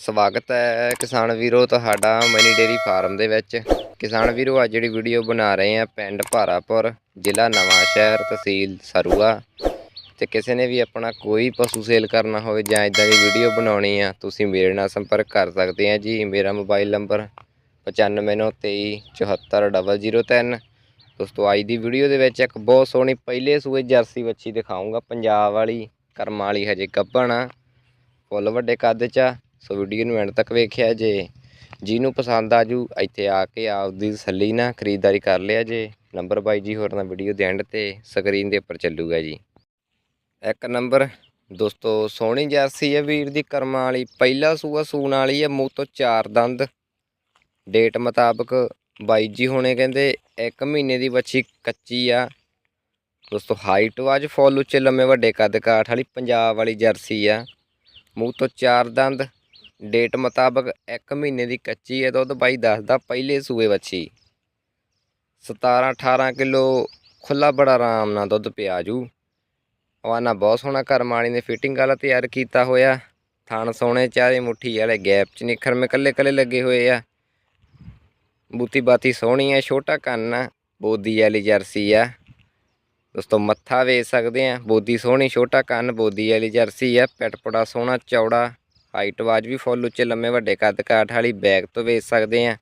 ਸਵਾਗਤ ਹੈ ਕਿਸਾਨ ਵੀਰੋ ਤੁਹਾਡਾ ਮਨੀ ਡੇਰੀ ਫਾਰਮ ਦੇ ਵਿੱਚ। ਕਿਸਾਨ ਵੀਰੋ, ਅੱਜ ਜਿਹੜੀ ਵੀਡੀਓ ਬਣਾ ਰਹੇ ਆ ਪਿੰਡ ਭਾਰਾਪੁਰ, ਜ਼ਿਲ੍ਹਾ ਨਵਾਂ ਸ਼ਹਿਰ, ਤਹਿਸੀਲ ਸਰੂਆ। ਤੇ ਕਿਸੇ ਨੇ ਵੀ ਆਪਣਾ ਕੋਈ ਪਸ਼ੂ ਸੇਲ ਕਰਨਾ ਹੋਵੇ ਜਾਂ ਇਦਾਂ ਦੀ ਵੀਡੀਓ ਬਣਾਉਣੀ ਆ, ਤੁਸੀਂ ਮੇਰੇ ਨਾਲ ਸੰਪਰਕ ਕਰ ਸਕਦੇ ਆ ਜੀ। ਮੇਰਾ ਮੋਬਾਈਲ ਨੰਬਰ 9593744003 ਦੋਸਤੋ, ਅੱਜ ਦੀ ਵੀਡੀਓ ਦੇ ਵਿੱਚ ਇੱਕ ਬਹੁਤ ਸੋਹਣੀ ਪਹਿਲੇ ਸੂਏ ਜਰਸੀ ਵੱਛੀ ਦਿਖਾਉਂਗਾ ਪੰਜਾਬ ਵਾਲੀ, ਕਰਮਾਂ ਵਾਲੀ ਹਜੇ ਗੱਭਣ ਆ। ਫੁੱਲ ਵੱਡੇ ਕੱਦ 'ਚ ਆ। ਸੋ ਵੀਡੀਓ ਨੂੰ ਐਂਡ ਤੱਕ ਵੇਖਿਆ ਜੇ। ਜਿਹਨੂੰ ਪਸੰਦ ਆ ਜੂ, ਇੱਥੇ ਆ ਕੇ ਆਪਦੀ ਤਸੱਲੀ ਨਾਲ ਖਰੀਦਦਾਰੀ ਕਰ ਲਿਆ ਜੇ। ਨੰਬਰ ਬਾਈ ਜੀ ਹੋਰ ਨਾਲ ਵੀਡੀਓ ਦੇ ਐਂਡ ਤੇ ਸਕਰੀਨ ਦੇ ਉੱਪਰ ਚੱਲੂਗਾ ਜੀ। ਇੱਕ ਨੰਬਰ ਦੋਸਤੋ, ਸੋਹਣੀ ਜਰਸੀ ਹੈ ਵੀਰ ਦੀ ਕਰਮਾਂ ਵਾਲੀ। ਪਹਿਲਾ ਸੂਆ ਸੂਣ ਵਾਲੀ ਹੈ ਮੂੰਹ ਤੋਂ ਚਾਰ ਦੰਦ। ਡੇਟ ਮੁਤਾਬਕ ਬਾਈ ਜੀ ਹੋਣੇ ਕਹਿੰਦੇ 1 ਮਹੀਨੇ ਦੀ ਬੱਚੀ ਕੱਚੀ ਆ। ਦੋਸਤੋ ਹਾਈਟ ਵਾਜ ਫੁੱਲ ਉੱਚੇ ਲੰਮੇ ਵੱਡੇ ਕੱਦ ਕਾਠ ਵਾਲੀ ਪੰਜਾਬ ਵਾਲੀ ਜਰਸੀ ਆ। ਮੂੰਹ ਤੋਂ ਚਾਰ ਦੰਦ। ਡੇਟ ਮੁਤਾਬਕ 1 ਮਹੀਨੇ ਦੀ ਕੱਚੀ ਹੈ ਦੁੱਧ ਬਾਈ ਦੱਸਦਾ ਪਹਿਲੇ ਸੂਏ ਵੱਛੀ। 17 18 ਕਿਲੋ ਖੁੱਲਾ ਬੜਾ ਆਰਾਮ ਨਾਲ ਦੁੱਧ ਪਿਆ ਜੂ। ਆਵਾਨਾ ਬਹੁਤ ਸੋਹਣਾ ਘਰ ਮਾਣੀ ਨੇ ਫਿਟਿੰਗ ਵਾਲਾ ਤਿਆਰ ਕੀਤਾ ਹੋਇਆ। ਥਣ ਸੋਹਣੇ ਚਾਰੇ ਮੁੱਠੀ ਵਾਲੇ ਗੈਪ ਚ ਨਿਖਰਮੇ ਕੱਲੇ ਕੱਲੇ ਲੱਗੇ ਹੋਏ ਆ। ਬੂਤੀ ਬਾਤੀ ਸੋਹਣੀ ਆ, ਛੋਟਾ ਕੰਨ ਆ, ਬੋਦੀ ਵਾਲੀ ਜਰਸੀ ਆ। ਦੋਸਤੋ ਮੱਥਾ ਵੇਚ ਸਕਦੇ ਆ, ਬੋਦੀ ਸੋਹਣੀ, ਛੋਟਾ ਕੰਨ, ਬੋਦੀ ਵਾਲੀ ਜਰਸੀ ਆ ਪਟਪੜਾ ਸੋਹਣਾ, ਚੌੜਾ। ਹਾਈਟ ਵਾਜ ਵੀ ਫੁੱਲ ਉੱਚੇ ਲੰਮੇ ਵੱਡੇ ਕੱਦ ਕਾਠ ਵਾਲੀ ਬੈਗ ਤੋਂ ਵੇਚ ਸਕਦੇ ਆ।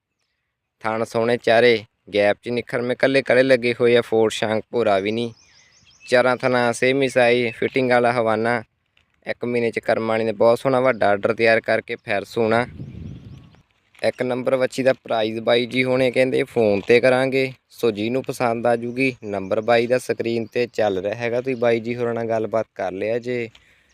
ਥਣ ਸੋਹਣੇ ਚਾਰੇ, ਗੈਪ ਚ ਨਿਖਰ ਮੇ ਕੱਲੇ ਕੱਲੇ ਲੱਗੇ ਹੋਏ ਆ ਫੋਰ ਸ਼ਾਂਕ ਭੋਰਾ ਵੀ ਨਹੀਂ। ਚਾਰਾਂ ਥਣਾ ਸੇਮ ਹੀ ਸਾਈ ਫਿਟਿੰਗ ਵਾਲਾ ਹਵਾਨਾ। ਇੱਕ ਮਹੀਨੇ ਚ ਕਰਮਾਣੀ ਨੇ ਬਹੁਤ ਸੋਹਣਾ ਵੱਡਾ ਆਰਡਰ ਤਿਆਰ ਕਰਕੇ ਫੈਰ ਸੋਣਾ ਇੱਕ ਨੰਬਰ ਵੱਛੀ ਦਾ ਪ੍ਰਾਈਜ਼ ਬਾਈ ਜੀ ਹੋਣੇ ਕਹਿੰਦੇ ਫੋਨ ਤੇ ਕਰਾਂਗੇ। ਸੋ ਜਿਹਨੂੰ ਪਸੰਦ ਆ ਜੂਗੀ। ਨੰਬਰ ਬਾਈ ਦਾ ਸਕਰੀਨ ਤੇ ਚੱਲ ਰਿਹਾ ਹੈਗਾ, ਤੁਸੀਂ ਬਾਈ ਜੀ ਹੋਰਾਂ ਨਾਲ ਗੱਲਬਾਤ ਕਰ ਲਿਆ ਜੇ।